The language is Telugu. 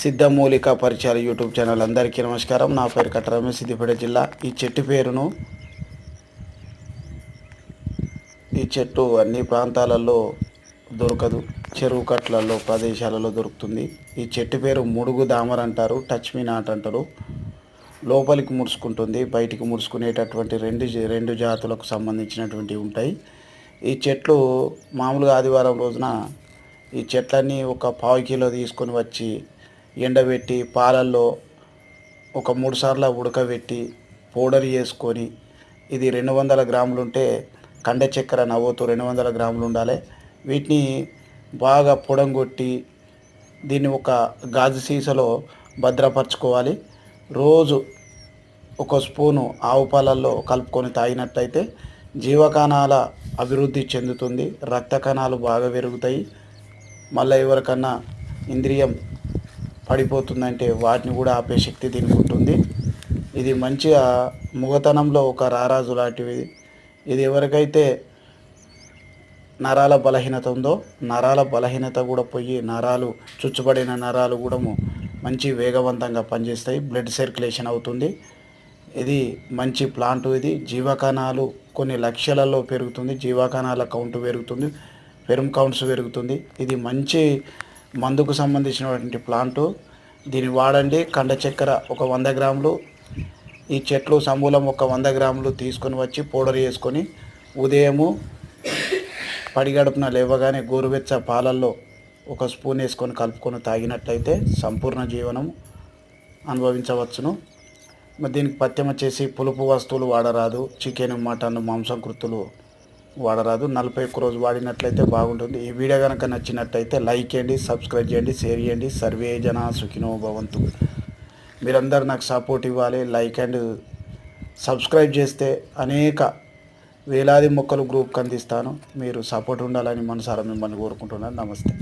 సిద్ధమూలిక పరిచయాలు యూట్యూబ్ ఛానల్ అందరికీ నమస్కారం. నా పేరు కట్ట రమేష్ సిద్దిపేట జిల్లా. ఈ చెట్టు పేరును ఈ చెట్టు అన్ని ప్రాంతాలలో దొరకదు. చెరువు కట్లలో ప్రదేశాలలో దొరుకుతుంది. ఈ చెట్టు పేరు ముడుగు దామర్ అంటారు టచ్ మీ నాట్ అంటారు. లోపలికి ముడుచుకుంటుంది. బయటికి ముడుచుకునేటటువంటి రెండు రెండు జాతులకు సంబంధించినటువంటివి ఉంటాయి. ఈ చెట్లు మామూలుగా ఆదివారం రోజున ఈ చెట్లన్నీ ఒక పావు కిలో తీసుకొని వచ్చి ఎండబెట్టి పాలల్లో ఒక మూడు సార్లు ఉడకబెట్టి పౌడర్ చేసుకొని ఇది రెండు వందల గ్రాములు ఉంటే కండ చక్కెర నవ్వుతూ రెండు వందల గ్రాములు ఉండాలి వీటిని బాగా పొడంగొట్టి దీన్ని ఒక గాజు సీసలో భద్రపరచుకోవాలి. రోజు ఒక స్పూను ఆవు పాలల్లో కలుపుకొని తాగినట్టయితే జీవకణాల అభివృద్ధి చెందుతుంది రక్త కణాలు బాగా పెరుగుతాయి. మళ్ళీ ఎవరికన్నా ఇంద్రియం పడిపోతుందంటే వాటిని కూడా ఆపే శక్తి దీనికి ఉంటుంది. ఇది మంచిగా ముగతనంలో ఒక రారాజు లాంటివి ఇది ఎవరికైతే నరాల బలహీనత ఉందో నరాల బలహీనత కూడా పోయి నరాలు చుచ్చుబడిన నరాలు కూడా మంచి వేగవంతంగా పనిచేస్తాయి. బ్లడ్ సర్క్యులేషన్ అవుతుంది. ఇది మంచి ప్లాంట్ ఇది. జీవకణాలు కొన్ని లక్షలలో పెరుగుతుంది. జీవకణాల కౌంట్ పెరుగుతుంది. పెరుమ్ కౌంట్స్ పెరుగుతుంది. ఇది మంచి మందుకు సంబంధించినటువంటి ప్లాంటు. దీన్ని వాడండి. కండ చక్కెర ఒక వంద గ్రాములు. ఈ చెట్లు సమూలం ఒక వంద గ్రాములు తీసుకొని వచ్చి పౌడర్ చేసుకొని ఉదయము పడిగడుపున లేవగానే గోరువెచ్చ పాలల్లో ఒక స్పూన్ వేసుకొని కలుపుకొని తాగినట్లయితే సంపూర్ణ జీవనం అనుభవించవచ్చును. మరి దీనికి పత్యం వచ్చేసి పులుపు వస్తువులు వాడరాదు. చికెన్ మటన్ మాంసం కృతులు వాడరాదు. నలభై ఒక్క రోజు వాడినట్లయితే బాగుంటుంది. ఈ వీడియో కనుక నచ్చినట్లయితే లైక్ చేయండి సబ్స్క్రైబ్ చేయండి షేర్ చేయండి. సర్వే జన సుఖినో భవంతు. మీరందరూ నాకు సపోర్ట్ ఇవ్వాలి లైక్ అండ్ సబ్స్క్రైబ్ చేస్తే అనేక వేలాది మొక్కలు గ్రూప్కి అందిస్తాను. మీరు సపోర్ట్ ఉండాలని మనసారా మిమ్మల్ని కోరుకుంటున్నాను. నమస్తే.